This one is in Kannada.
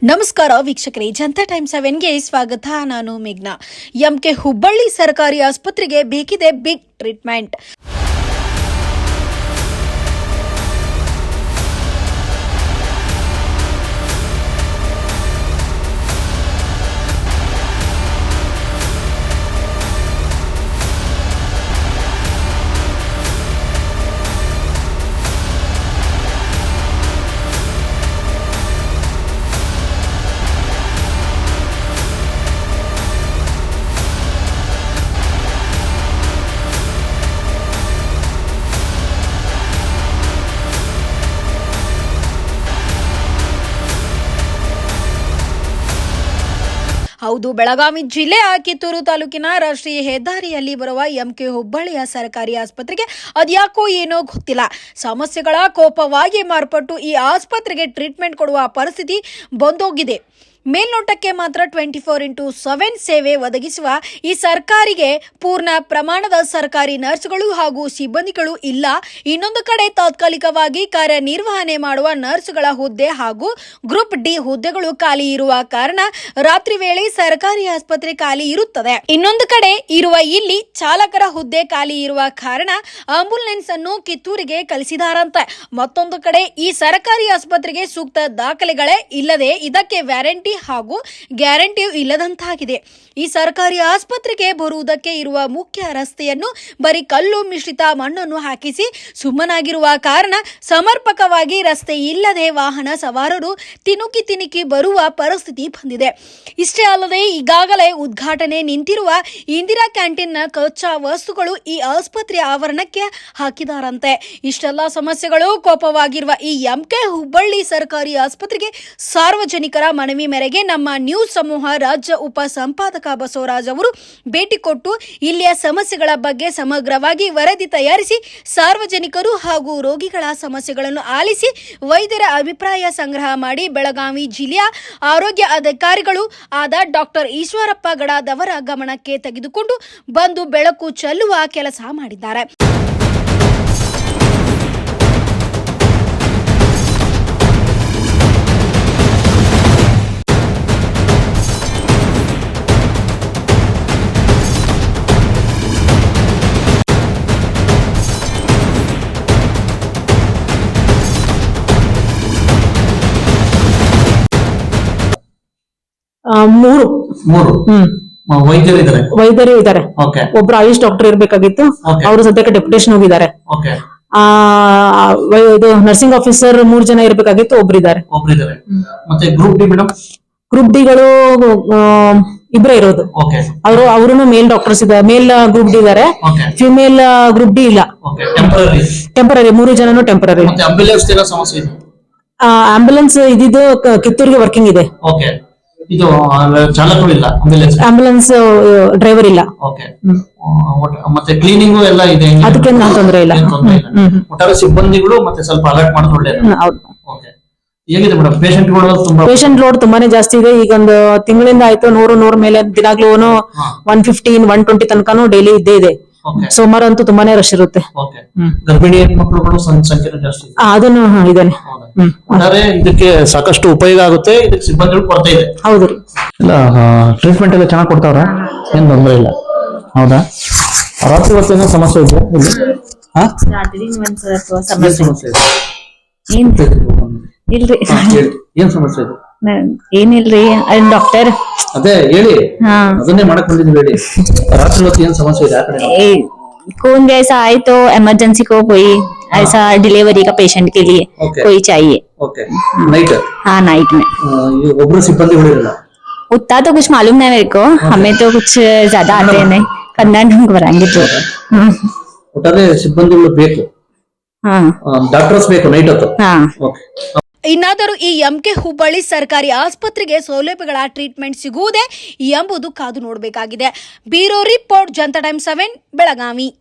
ನಮಸ್ಕಾರ ವೀಕ್ಷಕರೇ, ಜನತಾ ಟೈಮ್ ಸೆವೆನ್ಗೆ ಸ್ವಾಗತ. ನಾನು ಮೇಘ್ನಾ. ಎಂಕೆ ಹುಬ್ಬಳ್ಳಿ ಸರ್ಕಾರಿ ಆಸ್ಪತ್ರೆಗೆ ಬೇಕಿದೆ ಬಿಗ್ ಟ್ರೀಟ್ಮೆಂಟ್. ಹೌದು, ಬೆಳಗಾವಿ ಜಿಲ್ಲೆಯ ಕಿತ್ತೂರು ತಾಲೂಕಿನ ರಾಷ್ಟ್ರೀಯ ಹೆದ್ದಾರಿಯಲ್ಲಿ ಬರುವ ಎಂಕೆ ಹುಬ್ಬಳ್ಳಿಯ ಸರ್ಕಾರಿ ಆಸ್ಪತ್ರೆಗೆ ಅದ್ಯಾಕೋ ಏನೋ ಗೊತ್ತಿಲ್ಲ. ಸಮಸ್ಯೆಗಳ ಕೋಪವಾಗಿ ಮಾರ್ಪಟ್ಟು ಈ ಆಸ್ಪತ್ರೆಗೆ ಟ್ರೀಟ್ಮೆಂಟ್ ಕೊಡುವ ಪರಿಸ್ಥಿತಿ ಬಂದೋಗಿದೆ. ಮೇಲ್ನೋಟಕ್ಕೆ ಮಾತ್ರ ಟ್ವೆಂಟಿ ಫೋರ್ ಇಂಟು ಸೆವೆನ್ ಸೇವೆ ಒದಗಿಸುವ ಈ ಸರ್ಕಾರಿಗೆ ಪೂರ್ಣ ಪ್ರಮಾಣದ ಸರ್ಕಾರಿ ನರ್ಸ್ಗಳು ಹಾಗೂ ಸಿಬ್ಬಂದಿಗಳು ಇಲ್ಲ. ಇನ್ನೊಂದು ಕಡೆ ತಾತ್ಕಾಲಿಕವಾಗಿ ಕಾರ್ಯನಿರ್ವಹಣೆ ಮಾಡುವ ನರ್ಸ್ಗಳ ಹುದ್ದೆ ಹಾಗೂ ಗ್ರೂಪ್ ಡಿ ಹುದ್ದೆಗಳು ಖಾಲಿ ಇರುವ ಕಾರಣ ರಾತ್ರಿ ವೇಳೆ ಸರ್ಕಾರಿ ಆಸ್ಪತ್ರೆ ಖಾಲಿ ಇರುತ್ತದೆ. ಇನ್ನೊಂದು ಕಡೆ ಇರುವ ಇಲ್ಲಿ ಚಾಲಕರ ಹುದ್ದೆ ಖಾಲಿ ಇರುವ ಕಾರಣ ಆಂಬುಲೆನ್ಸ್ ಅನ್ನು ಕಿತ್ತೂರಿಗೆ ಕಲಿಸಿದಾರಂತೆ ಮತ್ತೊಂದು ಕಡೆ ಈ ಸರ್ಕಾರಿ ಆಸ್ಪತ್ರೆಗೆ ಸೂಕ್ತ ದಾಖಲೆಗಳೇ ಇಲ್ಲದೆ ಇದಕ್ಕೆ ವ್ಯಾರಂಟಿ ಹಾಗೂ ಗ್ಯಾರಂಟಿ ಇಲ್ಲದಂತಾಗಿದೆ. ಈ ಸರ್ಕಾರಿ ಆಸ್ಪತ್ರೆಗೆ ಬರುವುದಕ್ಕೆ ಇರುವ ಮುಖ್ಯ ರಸ್ತೆಯನ್ನು ಬರೀ ಕಲ್ಲು ಮಿಶ್ರಿತ ಮಣ್ಣನ್ನು ಹಾಕಿಸಿ ಸುಮ್ಮನಾಗಿರುವ ಕಾರಣ ಸಮರ್ಪಕವಾಗಿ ರಸ್ತೆ ಇಲ್ಲದೆ ವಾಹನ ಸವಾರರು ತಿನುಕಿ ತಿನುಕಿ ಬರುವ ಪರಿಸ್ಥಿತಿ ಬಂದಿದೆ. ಇಷ್ಟೇ ಅಲ್ಲದೆ ಈಗಾಗಲೇ ಉದ್ಘಾಟನೆ ನಿಂತಿರುವ ಇಂದಿರಾ ಕ್ಯಾಂಟೀನ್ನ ಕಚ್ಚಾ ವಸ್ತುಗಳು ಈ ಆಸ್ಪತ್ರೆ ಆವರಣಕ್ಕೆ ಹಾಕಿದಾರಂತೆ. ಇಷ್ಟೆಲ್ಲ ಸಮಸ್ಯೆಗಳು ಕೋಪವಾಗಿರುವ ಈ ಎಂಕೆ ಹುಬ್ಬಳ್ಳಿ ಸರ್ಕಾರಿ ಆಸ್ಪತ್ರೆಗೆ ಸಾರ್ವಜನಿಕರ ಮನವಿ ಮೇರೆಗೆ ನಮ್ಮ ನ್ಯೂಸ್ ಸಮೂಹ ರಾಜ್ಯ ಉಪ ಸಂಪಾದಕ ಬಸವರಾಜ್ ಅವರು ಭೇಟಿ ಕೊಟ್ಟು ಇಲ್ಲಿಯ ಸಮಸ್ಯೆಗಳ ಬಗ್ಗೆ ಸಮಗ್ರವಾಗಿ ವರದಿ ತಯಾರಿಸಿ, ಸಾರ್ವಜನಿಕರು ಹಾಗೂ ರೋಗಿಗಳ ಸಮಸ್ಯೆಗಳನ್ನು ಆಲಿಸಿ, ವೈದ್ಯರ ಅಭಿಪ್ರಾಯ ಸಂಗ್ರಹ ಮಾಡಿ ಬೆಳಗಾವಿ ಜಿಲ್ಲೆಯ ಆರೋಗ್ಯ ಅಧಿಕಾರಿಗಳು ಆದ ಡಾಕ್ಟರ್ ಈಶ್ವರಪ್ಪ ಗಡಾದವರ ಗಮನಕ್ಕೆ ತೆಗೆದುಕೊಂಡು ಬಂದು ಬೆಳಕು ಚೆಲ್ಲುವ ಕೆಲಸ ಮಾಡಿದ್ದಾರೆ. ಮೂರು. ಮೂರು? ಹ್ಮ್. ಮ- ವೈದ್ಯರಿದ್ದಾರೆ ವೈದ್ಯರು ಇದ್ದಾರೆ ಓಕೆ. ಒಬ್ರು ಆಯುಷ್ ಡಾಕ್ಟರ್ ಇರ್ಬೇಕಾಗಿತ್ತು. ಅವರು ಸದ್ಯಕ್ಕೆ ಡೆಪ್ಯುಟೇಷನ್ ಹೋಗಿದ್ದಾರೆ. ಓಕೆ. ಆ ಇದು ನರ್ಸಿಂಗ್ ಆಫೀಸರ್ ಮೂರ್ ಜನ ಇರ್ಬೇಕಾಗಿತ್ತು ಒಬ್ರು ಇದ್ದಾರೆ. ಮತ್ತೆ ಗ್ರೂಪ್ ಡಿ ಮೇಡಮ್? ಗ್ರೂಪ್ ಡಿಗಳು ಇಬ್ರೇ ಇರೋದು. ಅವರು ಅವರು ಮೇಲ್ ಡಾಕ್ಟರ್ಸ್ ಇದ್ದಾರೆ ಮೇಲ್ ಗ್ರೂಪ್ ಡಿ ಇದಾರೆ. ಫಿಮೇಲ್ ಗ್ರೂಪ್ ಡಿ ಇಲ್ಲ. ಟೆಂಪರರಿ ಮೂರು ಜನನು ಟೆಂಪರರಿ ಆಂಬುಲೆನ್ಸ್ ಇದಿದ್ದು ಕಿತ್ತೂರಿಗೆ ವರ್ಕಿಂಗ್ ಇದೆ. ಇದು ಚಾಲಕರು ಇಲ್ಲ ಅಂಬುಲೆನ್ಸ್ ಆಂಬುಲೆನ್ಸ್ ಡ್ರೈವರ್ ಇಲ್ಲ. ಓಕೆ ಮತ್ತೆ ಕ್ಲೀನಿಂಗ್ ಎಲ್ಲ ಇದೆ ಅದಕ್ಕೆ ತೊಂದರೆ ಇಲ್ಲ. ಒಟ್ಟಾರೆ ಸಿಬ್ಬಂದಿಗಳು ಮತ್ತೆ ಸ್ವಲ್ಪ ಅಲರ್ಟ್ ಮಾಡೋದು ಒಳ್ಳೇದು. ಓಕೆ ಹೇಗಿದೆ ಮೇಡಮ್ ಪೇಷಂಟ್ಗಳು ತುಂಬಾ ಪೇಷಂಟ್ ಲೋಡ್ ತುಂಬಾನೇ ಜಾಸ್ತಿ ಇದೆ. ಈಗ ಒಂದು ತಿಂಗಳಿಂದ ಆಯ್ತು ನೂರು ನೂರ ಮೇಲೆ ದಿನಾಗ್ಲೂ. ಒನ್ ಫಿಫ್ಟೀನ್ ಒನ್ ಟ್ವೆಂಟಿ ತನಕನೂ ಡೈಲಿ ಇದ್ದೇ ಇದೆ. ಸೋಮವಾರ ಅಂತೂ ತುಂಬಾನೇ ರಶ್ ಇರುತ್ತೆ. ಓಕೆ ಗರ್ಭಿಣಿ ಹೆಣ್ಮಕ್ಳುಗಳು ಸಂ- ಸಂಖ್ಯೆನೂ ಜಾಸ್ತಿ ಅದನ್ನು ಇದೇನೆ? ಇದಕ್ಕೆ ಸಾಕಷ್ಟು ಉಪಯೋಗ ಆಗುತ್ತೆ ಇದಕ್ಕೆ ಸಿಬ್ಬಂದಿಗಳು ಕೊರತೆ ಇದೆ. ಹೌದು ರೀ. ಇಲ್ಲ ಟ್ರೀಟ್ಮೆಂಟ್ ಎಲ್ಲ ಚೆನ್ನಾಗಿ ಕೊಡ್ತಾವ್ರ? ಏನ್ ತೊಂದ್ರೆ ಇಲ್ಲ. ಹೌದಾ? ರಾತ್ರಿ ಹೊತ್ತು ಏನೋ ಸಮಸ್ಯೆ ಇದೆ ಇಲ್ಲಿ? ಸಮಸ್ಯೆ. ಸಮಸ್ಯೆ ಇದೆ? ಏನ್? ಇಲ್ರಿ. ಏನ್ ಸಮಸ್ಯೆ ಇದೆ? ಏನಿಲ್ರಿ ಅಲ್ಲಿ ಡಾಕ್ಟರ್ ಅದೇ ಹೇಳಿ ಹಾ ಅದನ್ನೇ ಮಾಡಕ್ ಬಂದಿದ್ದೀವಿ ಹೇಳಿ ರಾತ್ರಿ ಹೊತ್ತು ಏನ್ ಸಮಸ್ಯೆ ಇದೆ ಆ ಕಡೆ ए, कौन जैसा आए तो इमरजेंसी को कोई ऐसा डिलीवरी का पेशेंट के लिए Okay. कोई चाहिए ಓಕೆ ನೈಟ್ हाँ नाइट में ಒಬ್ರು ಸಿಬ್ಬಂದಿಗಳಿರಲ್ಲ उतना तो कुछ मालूम नहीं मेरे को हमें तो कुछ ज्यादा आते हैं नहीं कन्नड़ ढंग कराएंगे तो हाँ ಒಟ್ಟಾರೆ ಸಿಬ್ಬಂದಿಗಳು ಬೇಕು हाँ ಡಾಕ್ಟರ್ಸ್ ಬೇಕು ನೈಟ್ ಹೊತ್ತು हाँ ಓಕೆ ಇನ್ನಾದರೂ ಈ ಎಂಕೆ ಹುಬ್ಬಳ್ಳಿ ಸರ್ಕಾರಿ ಆಸ್ಪತ್ರೆಗೆ ಸೌಲಭ್ಯಗಳ ಟ್ರೀಟ್ಮೆಂಟ್ ಸಿಗುವುದೇ ಎಂಬುದು ಕಾದು ನೋಡಬೇಕಾಗಿದೆ. Bureau report Janata time seven, Belagavi.